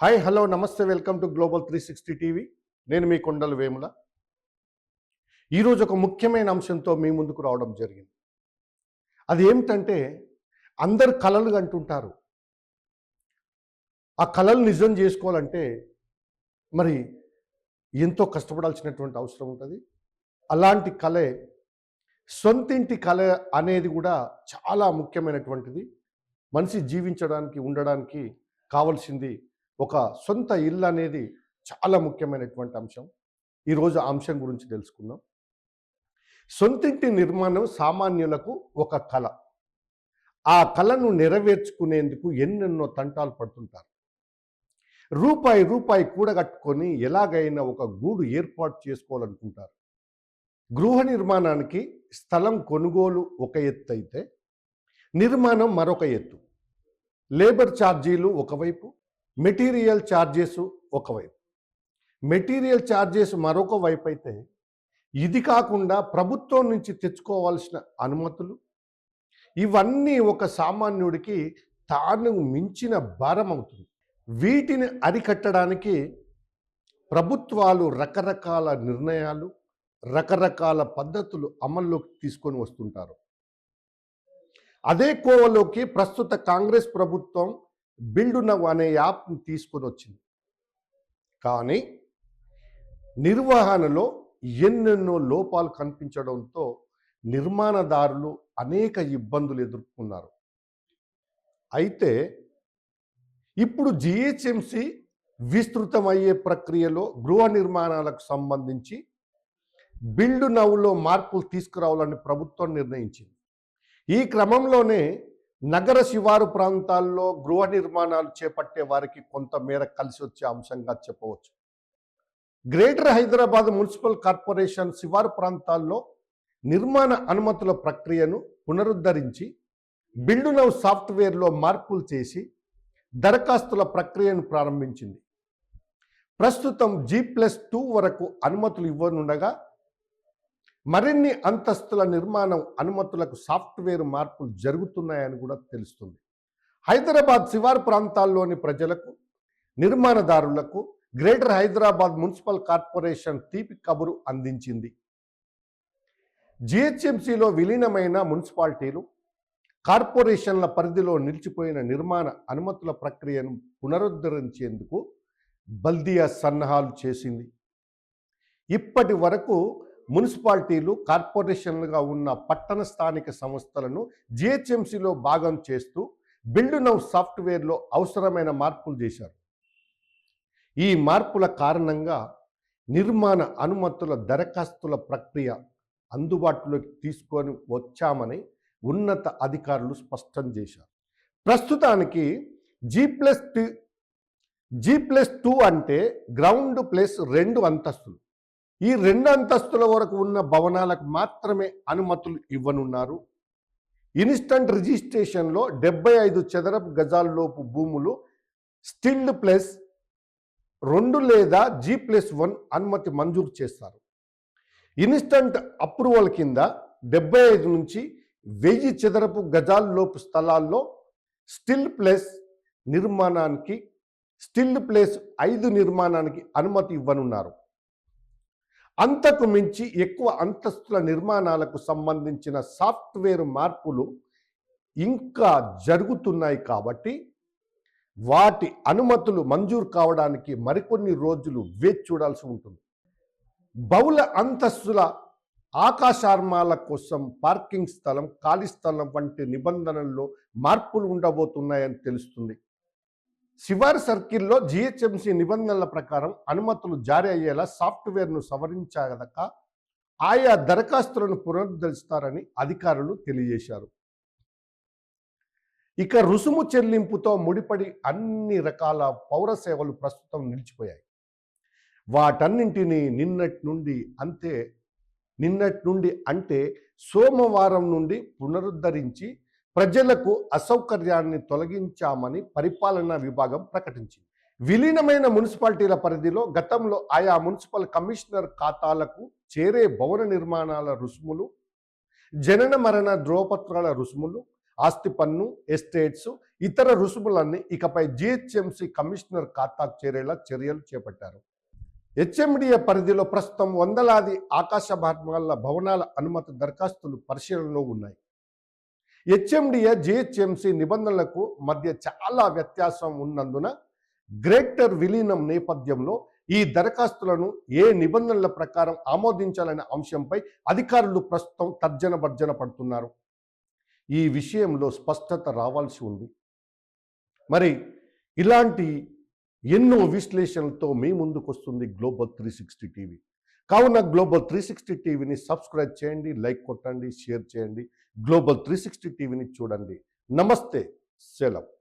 Hi hello namaste welcome to global three sixty TV నేను మీ కొండల వేముల. ఈరోజు ఒక ముఖ్యమైన అంశంతో మీ ముందుకు రావడం జరిగింది. అది ఏమిటంటే అందరు కళలు అంటుంటారు. ఆ కళలు నిజం చేసుకోవాలంటే మరి ఎంతో కష్టపడాల్సినటువంటి అవసరం ఉంటుంది. అలాంటి కళే సొంతింటి కళ అనేది కూడా చాలా ముఖ్యమైనటువంటిది. మనిషి జీవించడానికి ఉండడానికి కావలసింది ఒక సొంత ఇల్లు అనేది చాలా ముఖ్యమైనటువంటి అంశం. ఈరోజు ఆ అంశం గురించి తెలుసుకుందాం. సొంతింటి నిర్మాణం సామాన్యులకు ఒక కళ. ఆ కళను నెరవేర్చుకునేందుకు ఎన్నెన్నో తంటాలు పడుతుంటారు. రూపాయి రూపాయి కూడగట్టుకొని ఎలాగైనా ఒక గూడు ఏర్పాటు చేసుకోవాలనుకుంటారు. గృహ నిర్మాణానికి స్థలం కొనుగోలు ఒక ఎత్తు అయితే నిర్మాణం మరొక ఎత్తు. లేబర్ ఛార్జీలు ఒకవైపు మెటీరియల్ ఛార్జెస్ ఒకవైపు మెటీరియల్ ఛార్జెస్ మరొక వైపు అయితే ఇది కాకుండా ప్రభుత్వం నుంచి తెచ్చుకోవాల్సిన అనుమతులు ఇవన్నీ ఒక సామాన్యుడికి తాను మించిన భారం అవుతుంది. వీటిని అరికట్టడానికి ప్రభుత్వాలు రకరకాల నిర్ణయాలు రకరకాల పద్ధతులు అమల్లోకి తీసుకొని వస్తుంటారు. అదే కోవలోకి ప్రస్తుత కాంగ్రెస్ ప్రభుత్వం బిల్డ్ నవ్ అనే యాప్ని తీసుకొని వచ్చింది కానీ నిర్వహణలో ఎన్నెన్నో లోపాలు కనిపించడంతో నిర్మాణదారులు అనేక ఇబ్బందులు ఎదుర్కొన్నారు. అయితే ఇప్పుడు జిహెచ్ఎంసి విస్తృతమయ్యే ప్రక్రియలో గృహ నిర్మాణాలకు సంబంధించి బిల్డ్ నవ్వులో మార్పులు తీసుకురావాలని ప్రభుత్వం నిర్ణయించింది. ఈ క్రమంలోనే నగర శివారు ప్రాంతాల్లో గృహ నిర్మాణాలు చేపట్టే వారికి కొంత మేర కలిసి వచ్చే అంశంగా చెప్పవచ్చు. గ్రేటర్ హైదరాబాద్ మున్సిపల్ కార్పొరేషన్ శివారు ప్రాంతాల్లో నిర్మాణ అనుమతుల ప్రక్రియను పునరుద్ధరించి బిల్డ్ సాఫ్ట్వేర్లో మార్పులు చేసి దరఖాస్తుల ప్రక్రియను ప్రారంభించింది. ప్రస్తుతం జీ ప్లస్ టూ వరకు అనుమతులు ఇవ్వనుండగా మరిన్ని అంతస్తుల నిర్మాణం అనుమతులకు సాఫ్ట్వేర్ మార్పులు జరుగుతున్నాయని కూడా తెలుస్తుంది. హైదరాబాద్ శివారు ప్రాంతాల్లోని ప్రజలకు నిర్మాణదారులకు గ్రేటర్ హైదరాబాద్ మున్సిపల్ కార్పొరేషన్ తీపి కబురు అందించింది. జిహెచ్ఎంసిలో విలీనమైన మున్సిపాలిటీలు కార్పొరేషన్ల పరిధిలో నిలిచిపోయిన నిర్మాణ అనుమతుల ప్రక్రియను పునరుద్ధరించేందుకు బల్దియా సన్నాహాలు చేసింది. ఇప్పటి వరకు మున్సిపాలిటీలు కార్పొరేషన్లుగా ఉన్న పట్టణ స్థానిక సంస్థలను జిహెచ్ఎంసీలో భాగం చేస్తూ బిల్డ్ నౌ సాఫ్ట్వేర్లో అవసరమైన మార్పులు చేశారు. ఈ మార్పుల కారణంగా నిర్మాణ అనుమతుల దరఖాస్తుల ప్రక్రియ అందుబాటులోకి తీసుకొని వచ్చామని ఉన్నత అధికారులు స్పష్టం చేశారు. ప్రస్తుతానికి G plus G plus two అంటే గ్రౌండ్ ప్లస్ రెండు అంతస్తులు. ఈ రెండు అంతస్తుల వరకు ఉన్న భవనాలకు మాత్రమే అనుమతులు ఇవ్వనున్నారు. ఇన్స్టంట్ రిజిస్ట్రేషన్లో డెబ్బై ఐదు చదరపు గజాల్లోపు భూములు స్టిల్డ్ ప్లస్ రెండు లేదా జీ ప్లస్ వన్ అనుమతి మంజూరు చేస్తారు ఇన్స్టంట్ అప్రూవల్ కింద డెబ్బై ఐదు నుంచి వెయ్యి చదరపు గజాల్లోపు స్థలాల్లో స్టిల్ ప్లస్ నిర్మాణానికి స్టిల్ ప్లేస్ ఐదు నిర్మాణానికి అనుమతి ఇవ్వనున్నారు. అంతకు మించి ఎక్కువ అంతస్తుల నిర్మాణాలకు సంబంధించిన సాఫ్ట్వేర్ మార్పులు ఇంకా జరుగుతున్నాయి కాబట్టి వాటి అనుమతులు మంజూరు కావడానికి మరికొన్ని రోజులు వేచి చూడాల్సి ఉంటుంది. బహుళ అంతస్తుల ఆకాశార్మాల కోసం పార్కింగ్ స్థలం ఖాళీ స్థలం వంటి నిబంధనల్లో మార్పులు ఉండబోతున్నాయని తెలుస్తుంది. శివారు సర్కిల్లో జిహెచ్ఎంసి నిబంధనల ప్రకారం అనుమతులు జారీ అయ్యేలా సాఫ్ట్వేర్ను సవరించగలక ఆయా దరఖాస్తులను పునరుద్ధరిస్తారని అధికారులు తెలియజేశారు. ఇక రుసుము చెల్లింపుతో ముడిపడి అన్ని రకాల పౌర సేవలు ప్రస్తుతం నిలిచిపోయాయి. వాటన్నింటినీ నిన్నటి నుండి అంతే నిన్నటి నుండి అంటే సోమవారం నుండి పునరుద్ధరించి ప్రజలకు అసౌకర్యాన్ని తొలగించామని పరిపాలనా విభాగం ప్రకటించింది. విలీనమైన మున్సిపాలిటీల పరిధిలో గతంలో ఆయా మున్సిపల్ కమిషనర్ ఖాతాలకు చేరే భవన నిర్మాణాల రుసుములు జనన మరణ ధ్రువపత్రాల రుసుములు ఆస్తి పన్ను ఎస్టేట్స్ ఇతర రుసుములన్నీ ఇకపై జిహెచ్ఎంసి కమిషనర్ ఖాతాకు చేరేలా చర్యలు చేపట్టారు. హెచ్ఎండిఏ పరిధిలో ప్రస్తుతం వందలాది ఆకాశ మార్గాల భవనాల అనుమతి దరఖాస్తులు పరిశీలనలో ఉన్నాయి. హెచ్ఎండిఏ జిహెచ్ఎంసి నిబంధనలకు మధ్య చాలా వ్యత్యాసం ఉన్నందున గ్రేటర్ విలీనం నేపథ్యంలో ఈ దరఖాస్తులను ఏ నిబంధనల ప్రకారం ఆమోదించాలనే అంశంపై అధికారులు ప్రస్తుతం తర్జన భర్జన పడుతున్నారు. ఈ విషయంలో స్పష్టత రావాల్సి ఉంది. మరి ఇలాంటి ఎన్నో విశ్లేషణలతో మీ ముందుకు వస్తుంది గ్లోబల్ త్రీ సిక్స్టీ టీవీ కావున గ్లోబల్ త్రీ సిక్స్టీ టీవీని సబ్స్క్రైబ్ చేయండి లైక్ కొట్టండి షేర్ చేయండి. గ్లోబల్ త్రీ సిక్స్టీ టీవీని చూడండి. నమస్తే సెలవు.